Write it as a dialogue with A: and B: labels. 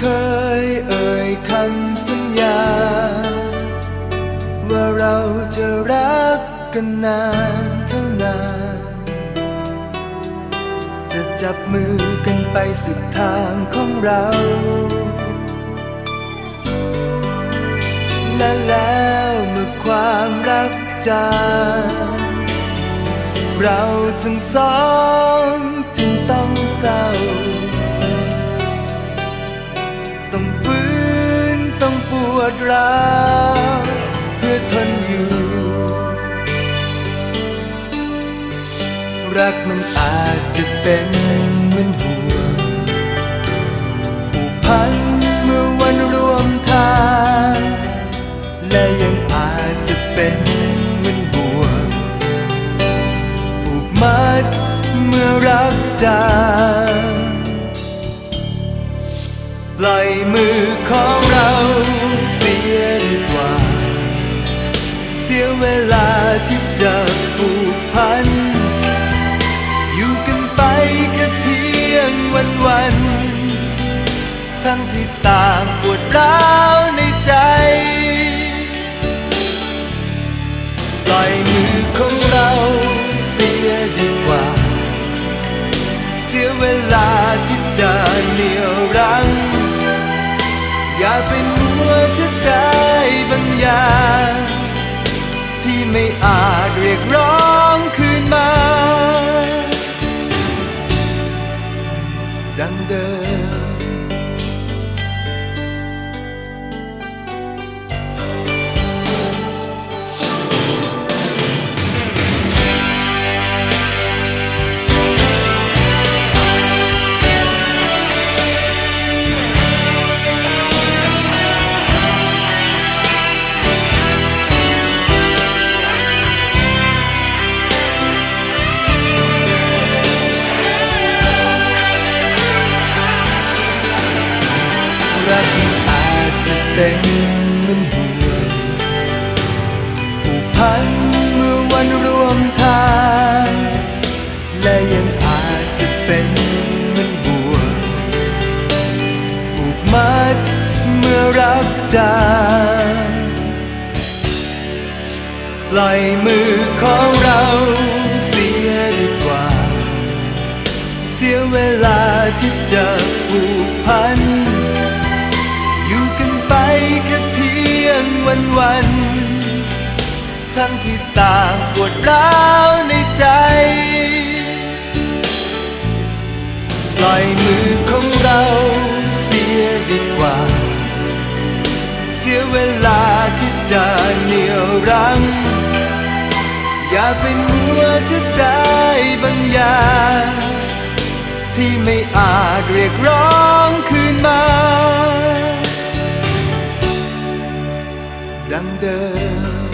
A: เคยเอ่ยคำสัญญา ว่าเราจะรักกันนานเท่านาน จะจับมือกันไปสุดทางของเราและแล้วเมื่อความรักจางเราทั้งสองจึงต้องเศร้า ดร้าวเพื่อทนอยู่ รักมันอาจจะเป็นเหมือนห่วงผูกพันเมื่อวันรวมทาง และยังอาจจะเป็นเหมือนบ่วงผูกมัดเมื่อรักจางปล่อยมือของเรา สียดีกว่า เสียเวลาที่จะผูกพัน อยู่กันไปแค่เพียงวันวัน ทั้งที่ต่างปวดร้าวในใจ ปล่อยมือของเราเสียดีกว่า เสียเวลาที่จะเหนี่ยวรั้ง อย่าเป็น ดัง เป็นเหมือนห่วงผูกพันเมื่อวันรวมทาง และยังอาจจะเป็นเหมือนบ่วงผูกมัดเมื่อรักจางปล่อยมือของเราเสียดีกว่า เสียเวลาที่เจะ วันวัน ทั้งที่ต่างปวดร้าวในใจ ปล่อยมือของเราเสียดีกว่า เสียเวลาที่จะเหนี่ยวรั้ง อย่าเป็นมัวเสียดายบางอย่างที่ไม่อาจเรียกร้อง 真的。